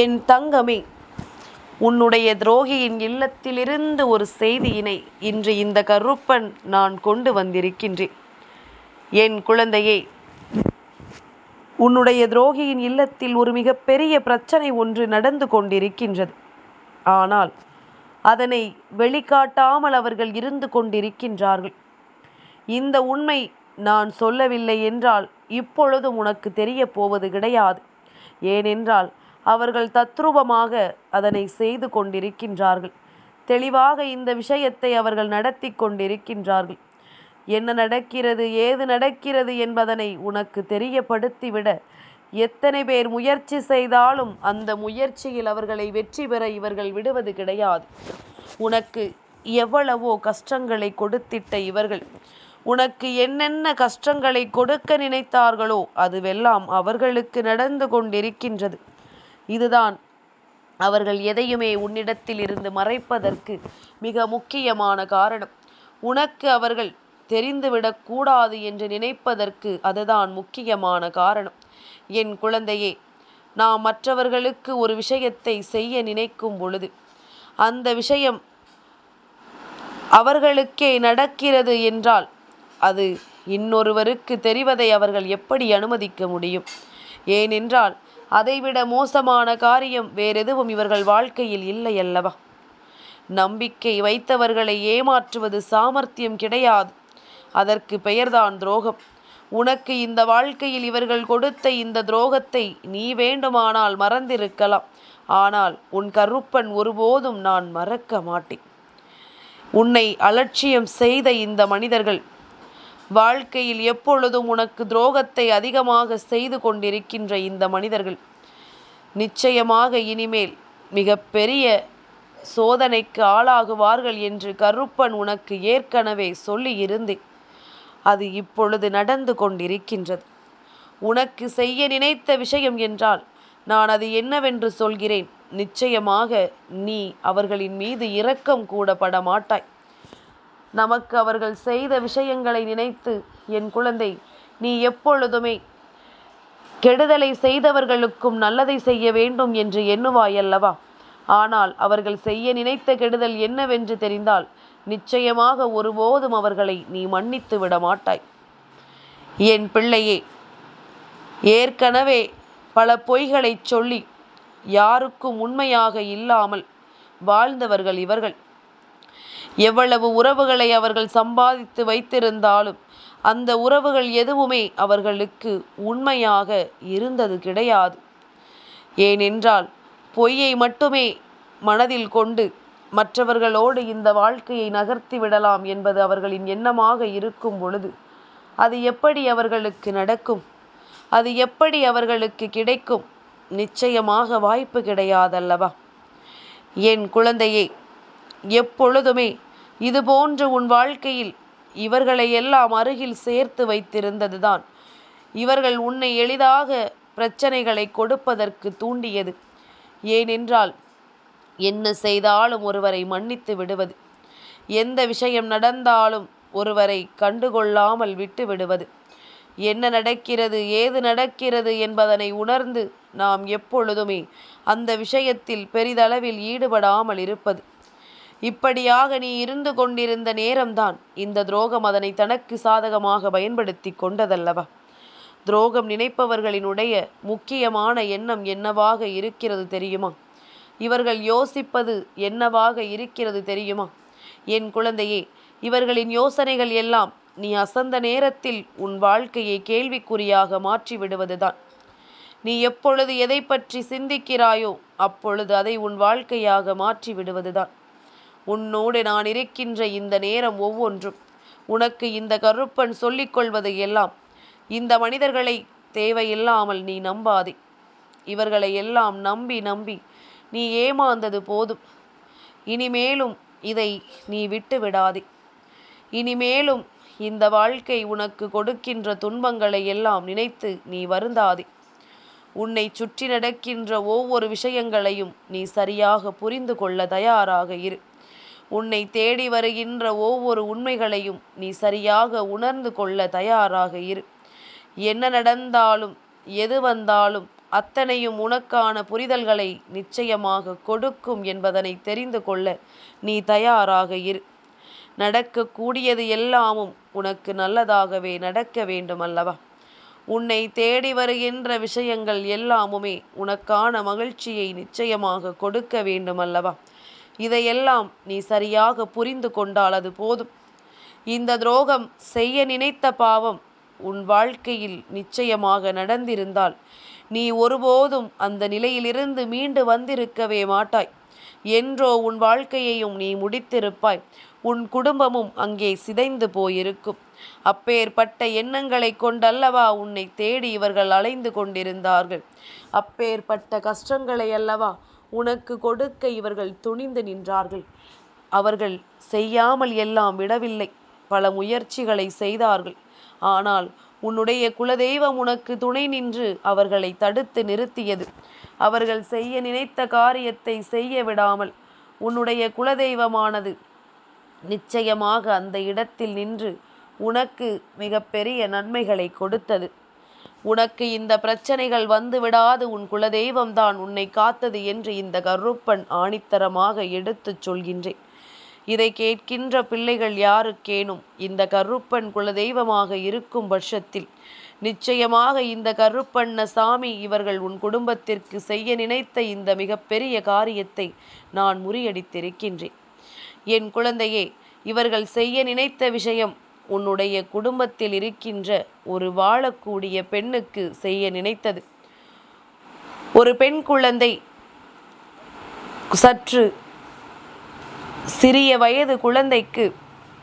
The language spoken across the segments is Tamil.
என் தங்கமே உன்னுடைய துரோகியின் இல்லத்திலிருந்து ஒரு செய்தியினை இன்று இந்த கருப்பன் நான் கொண்டு வந்திருக்கின்றேன். என் குழந்தையே உன்னுடைய துரோகியின் இல்லத்தில் ஒரு மிகப்பெரிய பிரச்சனை ஒன்று நடந்து கொண்டிருக்கின்றது. ஆனால் அதனை வெளிக்காட்டாமல் அவர்கள் இருந்து கொண்டிருக்கின்றார்கள். இந்த உண்மை நான் சொல்லவில்லை என்றால் இப்பொழுதும் உனக்கு தெரிய போவது கிடையாது. ஏனென்றால் அவர்கள் தத்ரூபமாக அதனை செய்து கொண்டிருக்கின்றார்கள். தெளிவாக இந்த விஷயத்தை அவர்கள் நடத்தி கொண்டிருக்கின்றார்கள். என்ன நடக்கிறது ஏது நடக்கிறது என்பதனை உனக்கு தெரியப்படுத்திவிட எத்தனை பேர் முயற்சி செய்தாலும் அந்த முயற்சியில் அவர்களை வெற்றி பெற இவர்கள் விடுவது கிடையாது. உனக்கு எவ்வளவோ கஷ்டங்களை கொடுத்திட்ட இவர்கள் உனக்கு என்னென்ன கஷ்டங்களை கொடுக்க நினைத்தார்களோ அதுவெல்லாம் அவர்களுக்கு நடந்து கொண்டிருக்கின்றது. இதுதான். அவர்கள் எதையுமே உன்னிடத்தில் இருந்து மறைப்பதற்கு மிக முக்கியமான காரணம். உனக்கு அவர்கள் தெரிந்துவிடக்கூடாது என்று நினைப்பதற்கு அதுதான் முக்கியமான காரணம். என் குழந்தையே நாம் மற்றவர்களுக்கு ஒரு விஷயத்தை செய்ய நினைக்கும் பொழுது அந்த விஷயம் அவர்களுக்கே நடக்கிறது என்றால் அது இன்னொருவருக்கு தெரிவதை அவர்கள் எப்படி அனுமதிக்க முடியும்? ஏனென்றால் அதைவிட மோசமான காரியம் வேறெதுவும் இவர்கள் வாழ்க்கையில் இல்லை அல்லவா? நம்பிக்கை வைத்தவர்களை ஏமாற்றுவது சாமர்த்தியம் கிடையாது. அதற்கு பெயர்தான் துரோகம். உனக்கு இந்த வாழ்க்கையில் இவர்கள் கொடுத்த இந்த துரோகத்தை நீ வேண்டுமானால் மறந்திருக்கலாம். ஆனால் உன் கருப்பன் ஒருபோதும் நான் மறக்க மாட்டேன். உன்னை அலட்சியம் செய்த இந்த மனிதர்கள் வாழ்க்கையில் எப்பொழுதும் உனக்கு துரோகத்தை அதிகமாக செய்து கொண்டிருக்கின்ற இந்த மனிதர்கள் நிச்சயமாக இனிமேல் மிகப்பெரிய சோதனைக்கு ஆளாகுவார்கள் என்று கருப்பன் உனக்கு ஏற்கனவே சொல்லி இருந்தேன் அது இப்பொழுது நடந்து கொண்டிருக்கின்றது. உனக்கு செய்ய நினைத்த விஷயம் என்றால் நான் அது என்னவென்று சொல்கிறேன். நிச்சயமாக நீ அவர்களின் மீது இரக்கம் கூட பட மாட்டாய் நமக்கு அவர்கள் செய்த விஷயங்களை நினைத்து என் குழந்தை நீ எப்பொழுதுமே கெடுதலை செய்தவர்களுக்கும் நல்லதை செய்ய வேண்டும் என்று எண்ணுவாய் அல்லவா ஆனால் அவர்கள் செய்ய நினைத்த கெடுதல் என்னவென்று தெரிந்தால் நிச்சயமாக ஒருபோதும் அவர்களை நீ மன்னித்து விட மாட்டாய். என் பிள்ளையே ஏற்கனவே பல பொய்களைச் சொல்லி யாருக்கும் உண்மையாக இல்லாமல் வாழ்ந்தவர்கள் இவர்கள். எவ்வளவு உறவுகளை அவர்கள் சம்பாதித்து வைத்திருந்தாலும் அந்த உறவுகள் எதுவுமே அவர்களுக்கு உண்மையாக இருந்தது கிடையாது. ஏனென்றால் பொய்யை மட்டுமே மனதில் கொண்டு மற்றவர்களோடு இந்த வாழ்க்கையை நகர்த்தி விடலாம் என்பது அவர்களின் எண்ணமாக இருக்கும் பொழுது அது எப்படி அவர்களுக்கு நடக்கும்? அது எப்படி அவர்களுக்கு கிடைக்கும்? நிச்சயமாக வாய்ப்பு கிடையாதல்லவா? என் குழந்தையே எப்பொழுதுமே இதுபோன்று உன் வாழ்க்கையில் இவர்களை எல்லாம் அருகில் சேர்த்து வைத்திருந்ததுதான். இவர்கள் உன்னை எளிதாக பிரச்சனைகளை கொடுப்பதற்கு தூண்டியது. ஏனென்றால் என்ன செய்தாலும் ஒருவரை மன்னித்து விடுவது எந்த விஷயம் நடந்தாலும் ஒருவரை கண்டுகொள்ளாமல் விட்டு விடுவது என்ன நடக்கிறது ஏது நடக்கிறது என்பதனை உணர்ந்து நாம் எப்பொழுதுமே அந்த விஷயத்தில் பெரிதளவில் ஈடுபடாமல் இருப்பது. இப்படியாக நீ இருந்து கொண்டிருந்த நேரம்தான் இந்த துரோகம் அதனை தனக்கு சாதகமாக பயன்படுத்தி கொண்டதல்லவா? துரோகம் நினைப்பவர்களினுடைய முக்கியமான எண்ணம் என்னவாக இருக்கிறது தெரியுமா? இவர்கள் யோசிப்பது என்னவாக இருக்கிறது தெரியுமா? என் குழந்தையே இவர்களின் யோசனைகள் எல்லாம் நீ அசந்த நேரத்தில் உன் வாழ்க்கையை கேள்விக்குறியாக மாற்றி விடுவதுதான் நீ எப்பொழுது எதை பற்றி சிந்திக்கிறாயோ அப்பொழுது அதை உன் வாழ்க்கையாக மாற்றி விடுவதுதான் உன்னோடு நான் இருக்கின்ற இந்த நேரம் ஒவ்வொன்றும். உனக்கு இந்த கருப்பன் சொல்லிக்கொள்வது எல்லாம் இந்த மனிதர்களை தேவையில்லாமல் நீ நம்பாதே. இவர்களை எல்லாம் நம்பி நம்பி நீ ஏமாந்தது போதும். இனிமேலும் இதை நீ விட்டு விடாதே இனிமேலும் இந்த வாழ்க்கை உனக்கு கொடுக்கின்ற துன்பங்களை எல்லாம் நினைத்து நீ வருந்தாதே. உன்னை சுற்றி நடக்கின்ற ஒவ்வொரு விஷயங்களையும் நீ சரியாக புரிந்து கொள்ள தயாராக இரு. உன்னை தேடி வருகின்ற ஒவ்வொரு உண்மைகளையும் நீ சரியாக உணர்ந்து கொள்ள தயாராக இரு. என்ன நடந்தாலும் எது வந்தாலும் அத்தனையும் உனக்கான புரிதல்களை நிச்சயமாக கொடுக்கும் என்பதனை தெரிந்து கொள்ள நீ தயாராக இரு. நடக்கக்கூடியது எல்லாமும் உனக்கு நல்லதாகவே நடக்க வேண்டும் அல்லவா உன்னை தேடி வருகின்ற விஷயங்கள் எல்லாமுமே உனக்கான மகிழ்ச்சியை நிச்சயமாக கொடுக்க வேண்டும் அல்லவா இதையெல்லாம் நீ சரியாக புரிந்து கொண்டால் அது போதும். இந்த துரோகம் செய்ய நினைத்த பாவம் உன் வாழ்க்கையில் நிச்சயமாக நடந்திருந்தால் நீ ஒருபோதும் அந்த நிலையிலிருந்து மீண்டு வந்திருக்கவே மாட்டாய். என்றோ உன் வாழ்க்கையையும் நீ முடித்திருப்பாய். உன் குடும்பமும் அங்கே சிதைந்து போயிருக்கும். அப்பேற்பட்ட எண்ணங்களை கொண்டல்லவா உன்னை தேடி இவர்கள் அலைந்து கொண்டிருந்தார்கள். அப்பேற்பட்ட கஷ்டங்களை அல்லவா உனக்கு கொடுக்க இவர்கள் துணிந்து நின்றார்கள். அவர்கள் செய்யாமல் எல்லாம் விடவில்லை. பல முயற்சிகளை செய்தார்கள். ஆனால் உன்னுடைய குலதெய்வம் உனக்கு துணை நின்று அவர்களை தடுத்து நிறுத்தியது. அவர்கள் செய்ய நினைத்த காரியத்தை செய்ய விடாமல் உன்னுடைய குலதெய்வமானது நிச்சயமாக அந்த இடத்தில் நின்று உனக்கு மிகப்பெரிய நன்மைகளை கொடுத்தது. உனக்கு இந்த பிரச்சனைகள் வந்து விடாது உன் குலதெய்வம்தான் உன்னை காத்தது என்று இந்த கருப்பன் ஆணித்தரமாக எடுத்துச் சொல்கின்றேன். இதை கேட்கின்ற பிள்ளைகள் யாருக்கேனும் இந்த கருப்பன் குலதெய்வமாக இருக்கும் பட்சத்தில் நிச்சயமாக இந்த கருப்பண்ண சாமி இவர்கள் உன் குடும்பத்திற்கு செய்ய நினைத்த இந்த மிகப்பெரிய காரியத்தை நான் முறியடித்திருக்கின்றேன். என் குழந்தையே இவர்கள் செய்ய நினைத்த விஷயம் உன்னுடைய குடும்பத்தில் இருக்கின்ற ஒரு வாழக்கூடிய பெண்ணுக்கு செய்ய நினைத்தது. ஒரு பெண் குழந்தை சற்று சிறிய வயது குழந்தைக்கு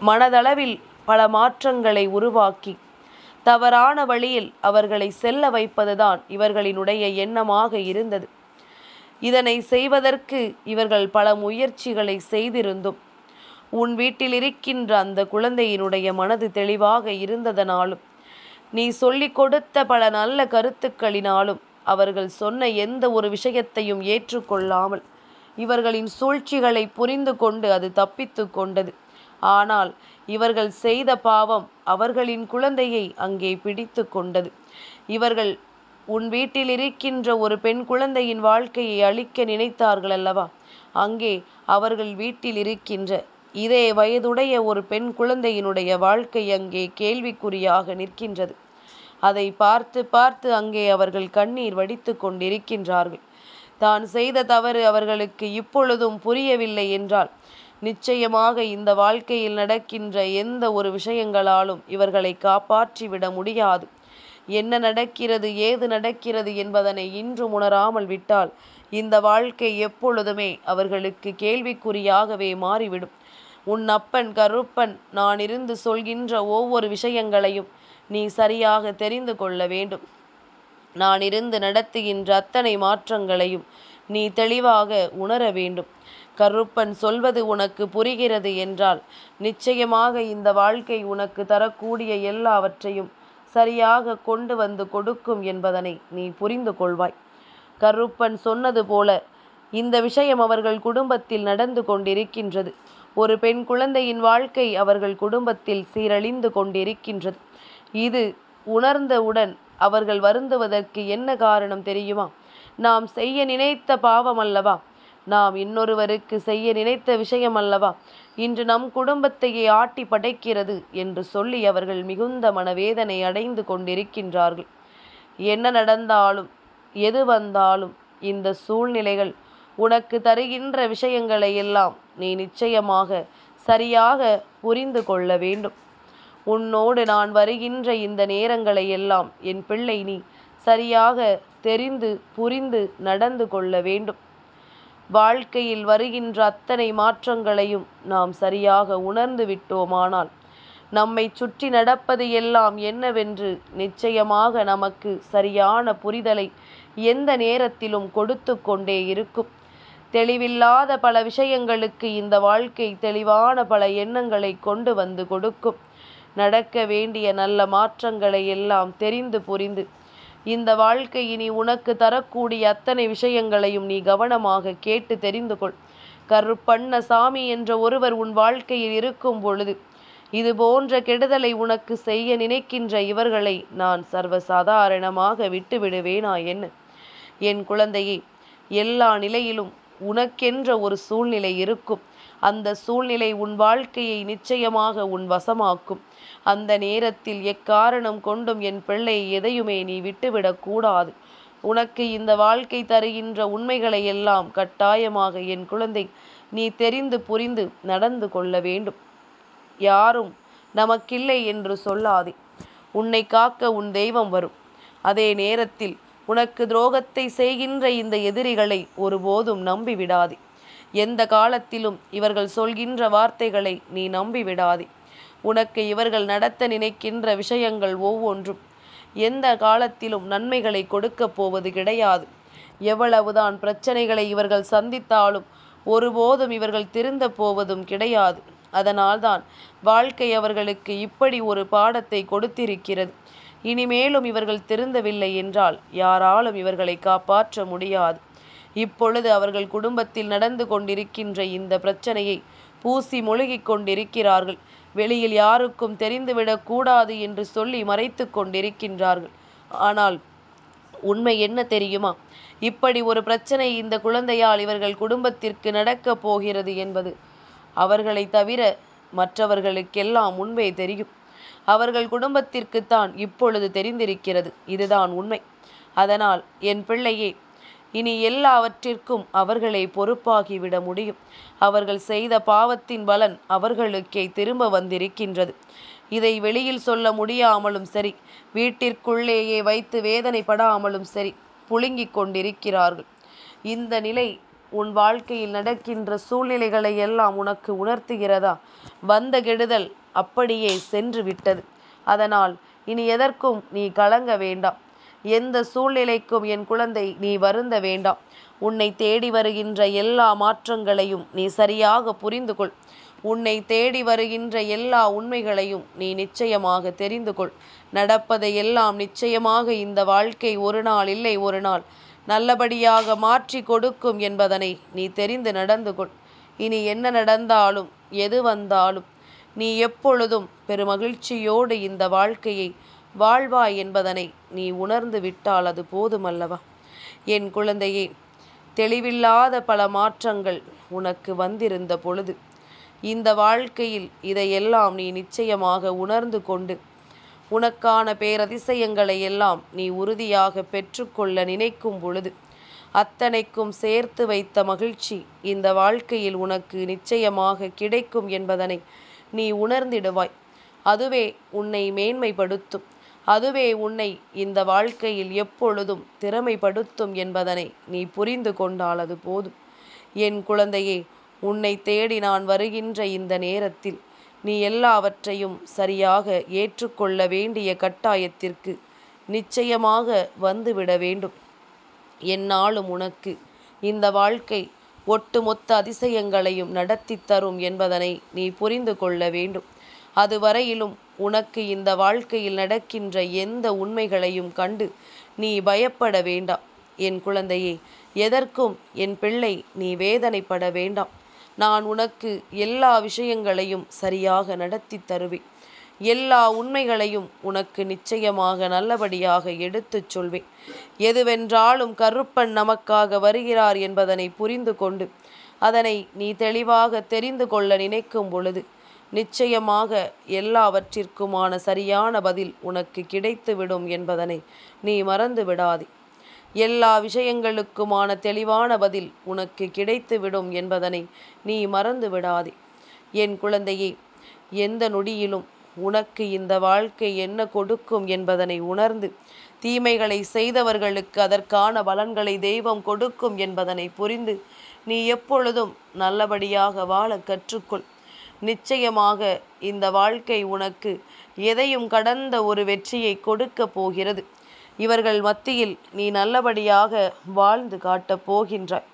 மனதளவில் பல மாற்றங்களை உருவாக்கி தவறான வழியில் அவர்களை செல்ல வைப்பதுதான் இவர்களினுடைய எண்ணமாக இருந்தது. இதனை செய்வதற்கு இவர்கள் பல முயற்சிகளை செய்திருந்தும் உன் வீட்டில் இருக்கின்ற அந்த குழந்தையினுடைய மனது தெளிவாக இருந்ததனாலும் நீ சொல்லிக் கொடுத்த பல நல்ல கருத்துக்களினாலும் அவர்கள் சொன்ன எந்த ஒரு விஷயத்தையும் ஏற்றுக்கொள்ளாமல் இவர்களின் சூழ்ச்சிகளை புரிந்து கொண்டு அது தப்பித்து கொண்டது. ஆனால் இவர்கள் செய்த பாவம் அவர்களின் குழந்தையை அங்கே பிடித்து கொண்டது. இவர்கள் உன் வீட்டில் இருக்கின்ற ஒரு பெண் குழந்தையின் வாழ்க்கையை அழிக்க நினைத்தார்கள் அல்லவா அங்கே அவர்கள் வீட்டில் இருக்கின்ற இதே வயதுடைய ஒரு பெண் குழந்தையினுடைய வாழ்க்கை அங்கே கேள்விக்குறியாக நிற்கின்றது. அதை பார்த்து பார்த்து அங்கே அவர்கள் கண்ணீர் வடித்து கொண்டிருக்கின்றார்கள். தான் செய்த தவறு அவர்களுக்கு இப்பொழுதும் புரியவில்லை என்றால் நிச்சயமாக இந்த வாழ்க்கையில் நடக்கின்ற எந்த ஒரு விஷயங்களாலும் இவர்களை காப்பாற்றிவிட முடியாது. என்ன நடக்கிறது ஏது நடக்கிறது என்பதனை இன்று உணராமல் விட்டால் இந்த வாழ்க்கை எப்பொழுதுமே அவர்களுக்கு கேள்விக்குறியாகவே மாறிவிடும். உன் அப்பன் கருப்பன் நான் இருந்து சொல்கின்ற ஒவ்வொரு விஷயங்களையும் நீ சரியாக தெரிந்து கொள்ள வேண்டும். நான் இருந்து நடத்துகின்ற அத்தனை மாற்றங்களையும் நீ தெளிவாக உணர வேண்டும். கருப்பன் சொல்வது உனக்கு புரிகிறது என்றால் நிச்சயமாக இந்த வாழ்க்கை உனக்கு தரக்கூடிய எல்லாவற்றையும் சரியாக கொண்டு வந்து கொடுக்கும் என்பதனை நீ புரிந்து கொள்வாய். கருப்பன் சொன்னது போல இந்த விஷயம் அவர்கள் குடும்பத்தில் நடந்து கொண்டிருக்கின்றது. ஒரு பெண் குழந்தையின் வாழ்க்கை அவர்கள் குடும்பத்தில் சீரழிந்து கொண்டிருக்கின்றது. இது உணர்ந்தவுடன் அவர்கள் வருந்துவதற்கு என்ன காரணம் தெரியுமா? நாம் செய்ய நினைத்த பாவம் அல்லவா? நாம் இன்னொருவருக்கு செய்ய நினைத்த விஷயம் அல்லவா? இன்று நம் குடும்பத்தையே ஆட்டி படைக்கிறது என்று சொல்லி அவர்கள் மிகுந்த மனவேதனை அடைந்து கொண்டிருக்கின்றார்கள். என்ன நடந்தாலும் எது வந்தாலும் இந்த சூழ்நிலைகள் உனக்கு தருகின்ற விஷயங்களை எல்லாம் நீ நிச்சயமாக சரியாக புரிந்து கொள்ள வேண்டும். உன்னோடு நான் வருகின்ற இந்த நேரங்களை எல்லாம் என் பிள்ளை நீ சரியாக தெரிந்து புரிந்து நடந்து கொள்ள வேண்டும். வாழ்க்கையில் வருகின்ற அத்தனை மாற்றங்களையும் நாம் சரியாக உணர்ந்து விட்டோமானால் நம்மை சுற்றி நடப்பது எல்லாம் என்னவென்று நிச்சயமாக நமக்கு சரியான புரிதலை எந்த நேரத்திலும் கொடுத்து கொண்டே இருக்கும். தெளிவில்லாத பல விஷயங்களுக்கு இந்த வாழ்க்கை தெளிவான பல எண்ணங்களை கொண்டு வந்து கொடுக்கும். நடக்க வேண்டிய நல்ல மாற்றங்களை எல்லாம் தெரிந்து புரிந்து இந்த வாழ்க்கை இனி உனக்கு தரக்கூடிய அத்தனை விஷயங்களையும் நீ கவனமாக கேட்டு தெரிந்து கொள். கருப்பண்ண சாமி என்ற ஒருவர் உன் வாழ்க்கையில் இருக்கும் பொழுது இது போன்ற கெடுதலை உனக்கு செய்ய நினைக்கின்ற இவர்களை நான் சர்வசாதாரணமாக விட்டுவிடுவேனா என்ன? என் குழந்தையே எல்லா நிலையிலும் உனக்கென்ற ஒரு சூழ்நிலை இருக்கும். அந்த சூழ்நிலை உன் வாழ்க்கையை நிச்சயமாக உன் வசமாக்கும். அந்த நேரத்தில் எக்காரணம் கொண்டும் என் பிள்ளை எதையுமே நீ விட்டுவிடக்கூடாது உனக்கு இந்த வாழ்க்கை தருகின்ற உண்மைகளை எல்லாம் கட்டாயமாக என் குழந்தை நீ தெரிந்து புரிந்து நடந்து கொள்ள வேண்டும். யாரும் நமக்கில்லை என்று சொல்லாதே. உன்னை காக்க உன் தெய்வம் வரும். அதே நேரத்தில் உனக்கு துரோகத்தை செய்கின்ற இந்த எதிரிகளை ஒருபோதும் நம்பி விடாதே எந்த காலத்திலும் இவர்கள் சொல்கின்ற வார்த்தைகளை நீ நம்பி விடாதே உனக்கு இவர்கள் நடத்த நினைக்கின்ற விஷயங்கள் ஒவ்வொன்றும். எந்த காலத்திலும் நன்மைகளை கொடுக்கப் போவது கிடையாது. எவ்வளவுதான் பிரச்சனைகளை இவர்கள் சந்தித்தாலும் ஒருபோதும் இவர்கள் திருந்த போவதும் கிடையாது. அதனால்தான் வாழ்க்கை அவர்களுக்கு இப்படி ஒரு பாடத்தை கொடுத்திருக்கிறது. இனிமேலும் இவர்கள் திருந்தவில்லை என்றால் யாராலும் இவர்களை காப்பாற்ற முடியாது. இப்பொழுது அவர்கள் குடும்பத்தில் நடந்து கொண்டிருக்கின்ற இந்த பிரச்சனையை பூசி முழுகிக் கொண்டிருக்கிறார்கள். வெளியில் யாருக்கும் தெரிந்துவிடக் கூடாது என்று சொல்லி மறைத்து கொண்டிருக்கின்றார்கள். ஆனால் உண்மை என்ன தெரியுமா? இப்படி ஒரு பிரச்சனை இந்த குழந்தையால் இவர்கள் குடும்பத்திற்கு நடக்கப் போகிறது என்பது அவர்களை தவிர மற்றவர்களுக்கெல்லாம் முன்பே தெரியும். அவர்கள் குடும்பத்திற்குத்தான் இப்பொழுது தெரிந்திருக்கிறது. இதுதான் உண்மை. அதனால் என் பிள்ளையே இனி எல்லாவற்றிற்கும் அவர்களை பொறுப்பாகிவிட முடியும். அவர்கள் செய்த பாவத்தின் பலன் அவர்களுக்கே திரும்ப வந்திருக்கின்றது. இதை வெளியில் சொல்ல முடியாமலும் சரி வீட்டிற்குள்ளேயே வைத்து வேதனைப்படாமலும் சரி புழுங்கிக் கொண்டிருக்கிறார்கள். இந்த நிலை உன் வாழ்க்கையில் நடக்கின்ற சூழ்நிலைகளை எல்லாம் உனக்கு உணர்த்துகிறதா? வந்த கெடுதல் அப்படியே சென்று விட்டது. அதனால் இனி எதற்கும் நீ கலங்க வேண்டாம். எந்த சூழ்நிலைக்கும் என் குழந்தை நீ வருந்த வேண்டாம். உன்னை தேடி வருகின்ற எல்லா மாற்றங்களையும் நீ சரியாக புரிந்து கொள். உன்னை தேடி வருகின்ற எல்லா உண்மைகளையும் நீ நிச்சயமாக தெரிந்து கொள். நடப்பதை எல்லாம் நிச்சயமாக இந்த வாழ்க்கை ஒரு நாள் இல்லை ஒரு நாள். நல்லபடியாக மாற்றி கொடுக்கும் என்பதனை நீ தெரிந்து நடந்து கொள். இனி என்ன நடந்தாலும் எது வந்தாலும் நீ எப்பொழுதும் பெருமகிழ்ச்சியோடு இந்த வாழ்க்கையை வாழ்வாய் என்பதனை நீ உணர்ந்து விட்டால் அது போதுமல்லவா? என் குழந்தையே தெளிவில்லாத பல மாற்றங்கள் உனக்கு வந்திருந்த பொழுது இந்த வாழ்க்கையில் இதையெல்லாம் நீ நிச்சயமாக உணர்ந்து கொண்டு உனக்கான பேரதிசயங்களை எல்லாம் நீ உறுதியாக பெற்றுக்கொள்ள நினைக்கும் பொழுது அத்தனைக்கும் சேர்த்து வைத்த மகிழ்ச்சி இந்த வாழ்க்கையில் உனக்கு நிச்சயமாக கிடைக்கும் என்பதனை நீ உணர்ந்திடுவாய். அதுவே உன்னை மேன்மைப்படுத்தும். அதுவே உன்னை இந்த வாழ்க்கையில் எப்பொழுதும் திறமைப்படுத்தும் என்பதனை நீ புரிந்து கொண்டால் அது போதும். என் குழந்தையே உன்னை தேடி நான் வருகின்ற இந்த நேரத்தில் நீ எல்லாவற்றையும் சரியாக ஏற்றுக்கொள்ள வேண்டிய கட்டாயத்திற்கு நிச்சயமாக வந்துவிட வேண்டும். என்னாலும் உனக்கு இந்த வாழ்க்கை ஒட்டுமொத்த அதிசயங்களையும் நடத்தி தரும் என்பதனை நீ புரிந்து கொள்ள வேண்டும். அதுவரையிலும் உனக்கு இந்த வாழ்க்கையில் நடக்கின்ற எந்த உண்மைகளையும் கண்டு நீ பயப்பட வேண்டாம். என் குழந்தையே எதற்கும் என் பிள்ளை நீ வேதனைப்பட வேண்டாம். நான் உனக்கு எல்லா விஷயங்களையும் சரியாக நடத்தி தருவேன். எல்லா உண்மைகளையும் உனக்கு நிச்சயமாக நல்லபடியாக எடுத்துச் சொல்வேன். எதுவென்றாலும் கருப்பன் நமக்காக வருகிறார் என்பதனை புரிந்து கொண்டு அதனை நீ தெளிவாக தெரிந்து கொள்ள நினைக்கும் பொழுது நிச்சயமாக எல்லாவற்றிற்குமான சரியான பதில் உனக்கு கிடைத்துவிடும் என்பதனை நீ மறந்து விடாதே எல்லா விஷயங்களுக்குமான தெளிவான பதில் உனக்கு கிடைத்துவிடும் என்பதனை நீ மறந்து விடாதே. என் குழந்தையே எந்த நொடியிலும் உனக்கு இந்த வாழ்க்கை என்ன கொடுக்கும் என்பதனை உணர்ந்து தீமைகளை செய்தவர்களுக்கு அதற்கான பலன்களை தெய்வம் கொடுக்கும் என்பதனை புரிந்து நீ எப்பொழுதும் நல்லபடியாக வாழ கற்றுக்கொள். நிச்சயமாக இந்த வாழ்க்கை உனக்கு எதையும் கடந்த ஒரு வெற்றியை கொடுக்க போகிறது. இவர்கள் மத்தியில் நீ நல்லபடியாக வாழ்ந்து காட்டப் போகின்றாய்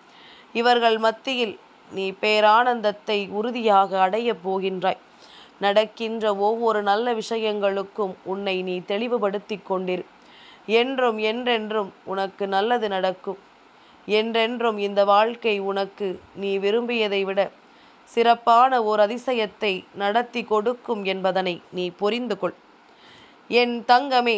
இவர்கள் மத்தியில் நீ பேரானந்தத்தை உறுதியாக அடையப் போகின்றாய் நடக்கின்ற ஒவ்வொரு நல்ல விஷயங்களுக்கும் உன்னை நீ தெளிவுபடுத்தி கொண்டிரு. என்றும் என்றென்றும் உனக்கு நல்லது நடக்கும். என்றென்றும் இந்த வாழ்க்கை உனக்கு நீ விரும்பியதை விட சிறப்பான ஓர் அதிசயத்தை நடத்தி கொடுக்கும் என்பதனை நீ புரிந்து கொள் என் தங்கமே